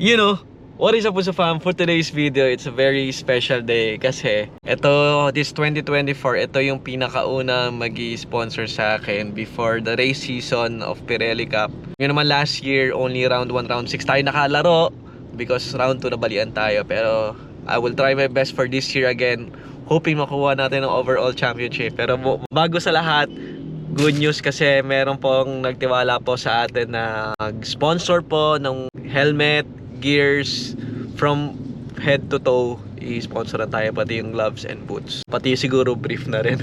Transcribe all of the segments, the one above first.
you know, what is up sa fam? For today's video, it's a very special day kasi ito, this 2024, ito yung pinakauna mag sponsor sa akin before the race season of Pirelli Cup. Yun naman last year, only round 1, round 6 tayo nakalaro because round 2 nabalian tayo. Pero I will try my best for this year again. Hoping makuha natin ang overall championship. Pero bago sa lahat, good news kasi meron pong nagtiwala po sa atin na sponsor po ng helmet, gears, from head to toe, i-sponsor tayo pati yung gloves and boots. Pati siguro brief na rin.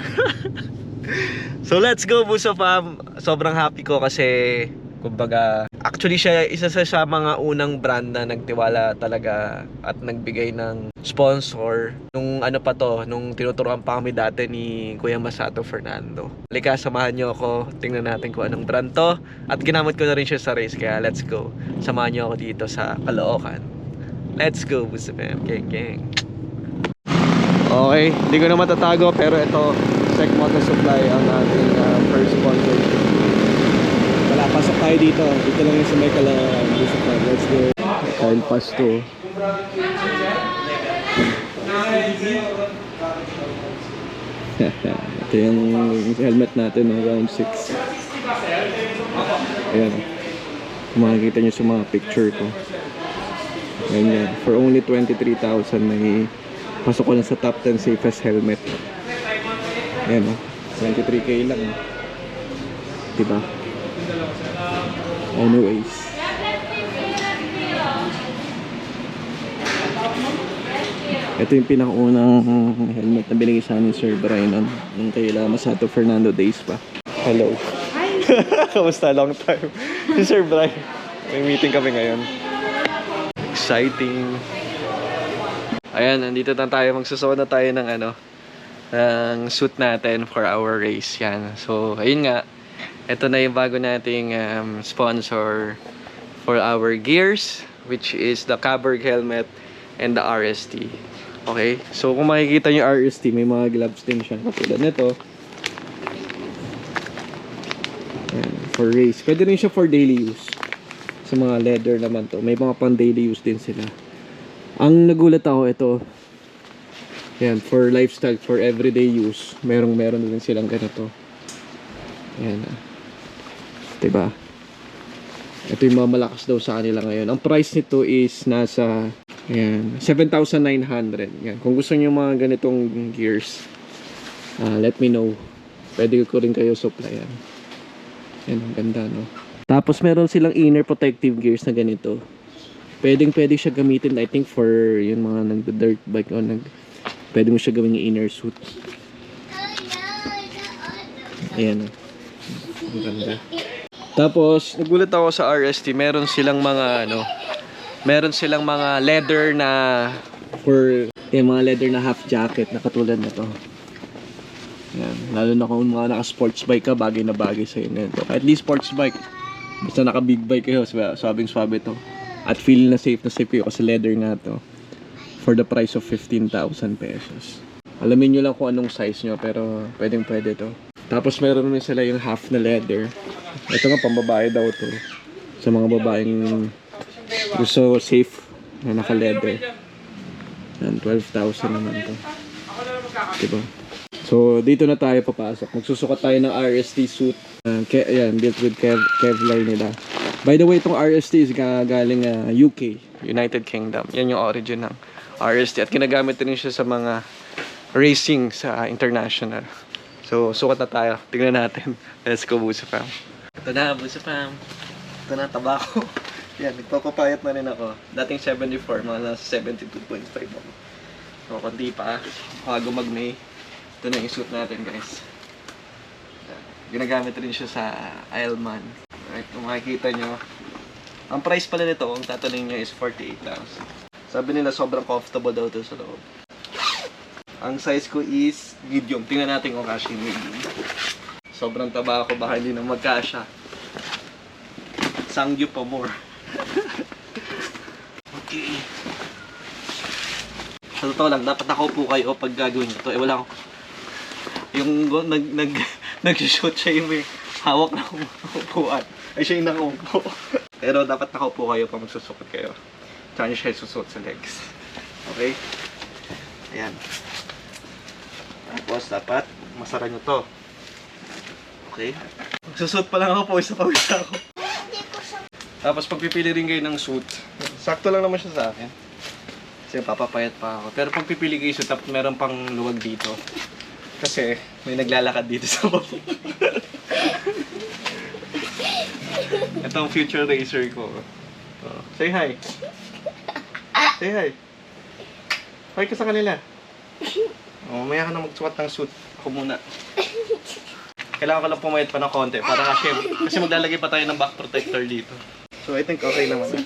so let's go Buso Fam! Sobrang happy ko kasi kumbaga actually siya isa sa, sa mga unang brand na nagtiwala talaga at nagbigay ng sponsor nung ano pa to nung tinuturuan pa kami dati ni Kuya Masato Fernando. Halika samahan niyo ako. Tingnan natin kung anong brand to. At ginamit ko na rin siya sa race kaya let's go. Samahan niyo ako dito sa Caloocan. Let's go Buso Fam gang gang. Okay, hindi ko na matatago pero ito Sec Motor Supply ang ating uh, first pasok tayo dito. Dito lang yung sa may kala. Gusto pa. Let's go. Kyle Pasto. Ito yung helmet natin ng round 6. Ayan. Kung makikita nyo sa mga picture ko. Ganyan. For only 23,000 may pasok ko na sa top 10 safest helmet. Ayan o. 23k lang. Diba? Anyways. Ito yung pinakaunang helmet na binigay sa amin Sir Brian nun. Nung kay Masato Fernando Days pa. Hello. Hi! Kamusta? Long time. Si Sir Brian. May meeting kami ngayon. Exciting. Ayan, nandito na tayo. Magsusuot na tayo ng ano, ng suit natin for our race. Yan. So, ayun nga. Ito na yung bago nating um, sponsor for our gears, which is the Caberg helmet and the RST. Okay? So, kung makikita nyo RST, may mga gloves din siya. Katulad nito. Ayan, for race. Pwede rin siya for daily use. Sa mga leather naman to. May mga pang daily use din sila. Ang nagulat ako ito. Yan, for lifestyle, for everyday use. Merong meron din silang ganito. Yan. ah. Diba? Ito yung mga malakas daw sa kanila ngayon. Ang price nito is nasa Ayan, 7,900. Yan. Kung gusto niyo mga ganitong gears, ah, let me know. Pwede ko rin kayo supplyan. Yan, ang ganda, no? Tapos meron silang inner protective gears na ganito. Pwedeng pwede siya gamitin, I think, for yung mga nagda-dirt bike o nag... Pwede mo siya gawing inner suit. Ayan, no? Ang ganda. Tapos, nagulat ako sa RST, meron silang mga, ano, meron silang mga leather na for yung mga leather na half jacket na katulad na to. Yan. Lalo na kung mga naka-sports bike ka, bagay na bagay sa inyo ito. At least sports bike. Basta naka-big bike kayo, swabing swabe to. At feel na safe na safe kayo kasi leather nga to. For the price of 15,000 pesos. Alamin nyo lang kung anong size nyo, pero pwedeng pwede to. Tapos meron rin sila yung half na leather. Ito nga, pambabae daw to. Sa mga babaeng gusto safe na naka-leather. Yan, 12,000 naman to. Diba? So, dito na tayo papasok. Magsusukat tayo ng RST suit. Uh, ke ayan, built with Kev Kevlar nila. By the way, itong RST is ga- galing ah, UK, United Kingdom. Yan yung origin ng RST. At ginagamit rin siya sa mga racing sa international. So, sukat na tayo. Tingnan natin. Let's go, Busa Fam. Ito na, Busa Fam. Ito na, tabako. Yan, nagpapapayat na rin ako. Dating 74, mga nasa 72.5 ako. So, kundi pa. Bago mag-May. Ito na yung suit natin, guys. Ginagamit rin siya sa Ironman. Right, kung makikita nyo. Ang price pala nito, kung tatanungin nyo, is 48,000. Sabi nila, sobrang comfortable daw to sa loob. Ang size ko is medium. Tingnan natin kung kasha yung medium. Sobrang taba ako, baka hindi na magkasya. Sanggyo pa more. okay. Sa totoo lang, dapat nakaupo kayo pag gagawin ito. Eh, wala akong... Yung nag, nag, nag-shoot siya yung may hawak na upuan. Ay, siya yung nakaupo. Pero dapat nakaupo kayo pag magsusukot kayo. Tsaka nyo siya isusuot sa legs. Okay? Ayan. Tapos, dapat masara nyo to. Okay? Magsusuot pa lang ako, pawis na pawis ako. Tapos pagpipili rin kayo ng suit, sakto lang naman siya sa akin. Kasi papapayat pa ako. Pero pag pipili kayo suit, dapat meron pang luwag dito. Kasi may naglalakad dito sa baba. Ito ang future racer ko. Oh, say hi. Say hi. Hi ka sa kanila. Oh, maya ka na magsuot ng suit. Ako muna. Kailangan ko lang pumayat pa ng konti para kasi, kasi maglalagay pa tayo ng back protector dito. So I think okay naman. na.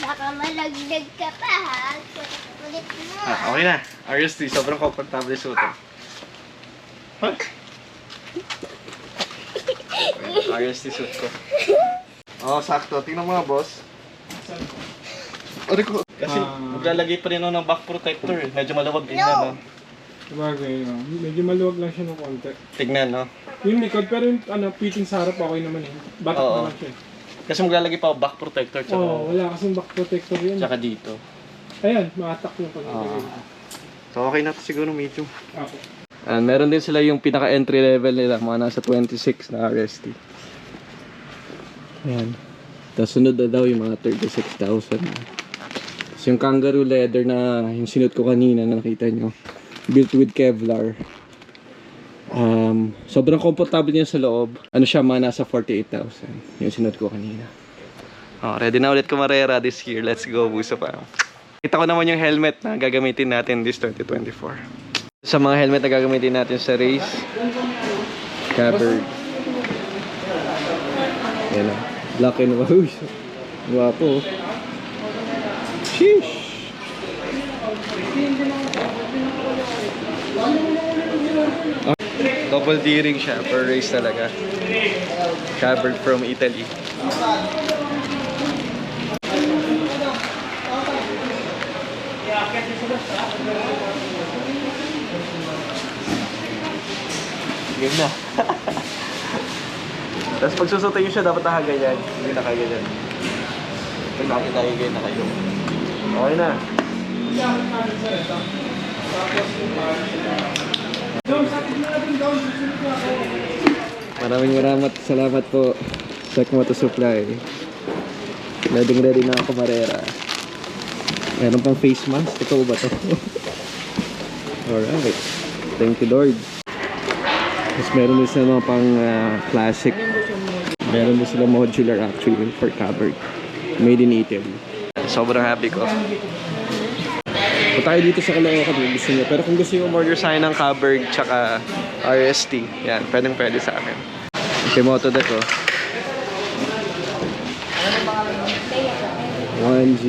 Baka malagdag ka pa ha. Ulit mo. Ah, okay na. RST, sobrang comfortable suotin. Huh? RST suit ko. Oh, sakto. Tingnan mo nga, boss. Aray ko. Kasi Ah. maglalagay pa rin ako ng back protector. eh. Medyo maluwag din No. yan, no? Sabagay, oh. medyo maluwag lang siya ng konti. Tignan, no? Yung likod, pero yung ano, fitting sa harap okay naman eh. Batak Oo. naman siya. Kasi maglalagay pa ako back protector Oo, tsaka, oh, wala kasing back protector yun. tsaka dito. Ayan, matak yung pag Oo. So okay na to siguro medium. Ako. And meron din sila yung pinaka entry level nila, mga nasa 26 na RST. Ayan. Tapos sunod na daw yung mga 36,000. Tapos yung kangaroo leather na yung sinot ko kanina na nakita nyo. Built with Kevlar. Um, sobrang komportable niya sa loob. Ano siya, mga nasa 48,000. Yung sinot ko kanina. Oh, ready na ulit kumarera this year. Let's go, busa pa. Kita ko naman yung helmet na gagamitin natin this 2024. Sa mga helmet na gagamitin natin sa race, covered. Yan o. Black and white. Guwapo. Sheesh. Ah, Double D-ring siya per race talaga. Covered from Italy. Game na. Tapos pag susutin siya, dapat nakaganyan. Hindi nakaganyan. Pag nakita kayo, ganyan na kayo. Okay na. Maraming maraming salamat po sa Moto Supply. Ready ready na ako marera. Meron pang face mask. Ito ba to? Alright. Thank you Lord. Tapos meron din sila mga pang ah, classic. Meron din sila modular actually for covered. Made in Italy. Sobrang happy ko. Kung tayo dito sa Caloocan kung gusto niyo. Pero kung gusto niyo umorder sa akin ng covered tsaka RST, yan, pwedeng pwede sa akin. Okay, moto deck ko. 1G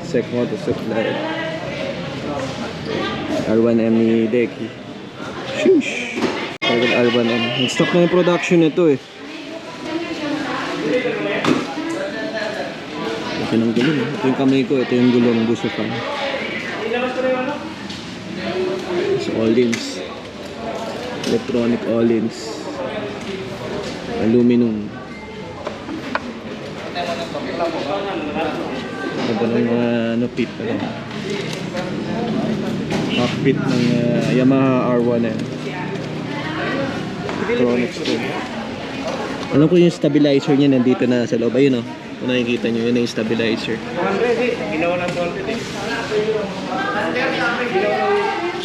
Sec Moto Supply. R1M ni Deki. Shush! Talagang R1M. Nag-stop na yung production nito eh. Ito ng gulong. Ito yung kamay ko. Ito yung gulong. Gusto pa. So, all-ins. Electronic all-ins. Aluminum. Ito ng mga ano, pit. Ano. Cockpit ng uh, Yamaha R1M. Electronics din. Alam ko yung stabilizer niya nandito na sa loob. Ayun o. Kung nakikita nyo, yun na yung stabilizer.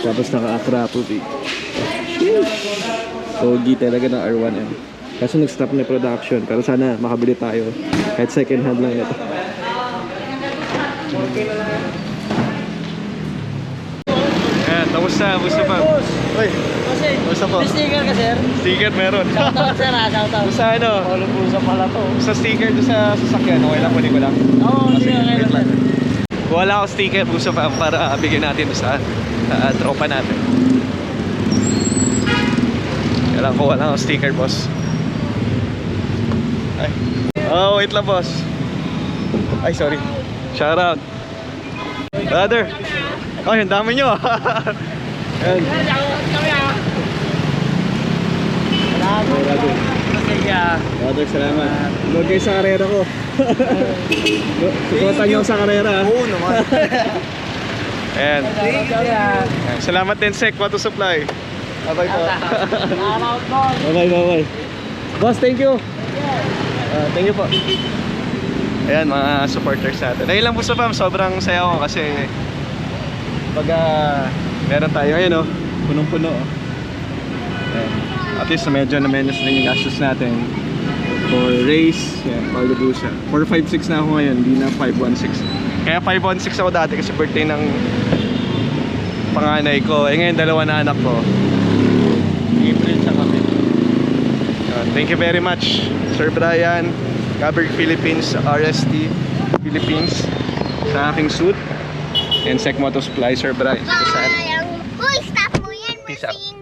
Tapos naka-akrapo eh. Pogi talaga ng R1M. Kaso nag-stop na production. Pero sana makabili tayo. Kahit second hand lang ito. Ayan, tapos na. Gusto pa. Uy, Kasi, gusto po. may sticker ka, sir. Sticker meron. Shoutout, sir, ha? Shoutout. Sa ano? All pusa pala to. Sa sticker doon sa sasakyan. Okay lang, kunin ko lang. Oo, lang, lang. sir. Wala akong sticker puso pa para bigyan natin sa sa tropa natin. Kailangan ko wala akong sticker, boss. Ay. Oh, wait lang, boss. Ay, sorry. Shout out. Brother. Oh, yung dami nyo. Ayan. Salamat. Brother. Ah. Salamat. Load kayo sa karera ko. Suportan ako sa karera. Oo naman. Ayan. Ah. Salamat din, Sec. Water Supply. Bye-bye po. Bye-bye, bye-bye. Boss, thank you. Ah, thank you po. Ayan, mga supporters natin. Ayun lang po sa fam, sobrang saya ko kasi pag ah, meron tayo, ayun oh, punong-puno oh. Ayan. At least medyo na menos din yung gastos natin for race, yan, Paldubusa. 456 na ako ngayon, hindi na 516. Kaya 516 ako dati kasi birthday ng panganay ko. Eh ngayon, dalawa na anak ko. April sa kami. Uh, thank you very much, Sir Brian, Gaberg Philippines, RST Philippines, sa aking suit, and Sec Moto Supply, Sir Brian. Saan? Sayang. Uy, stop mo yan. Peace out.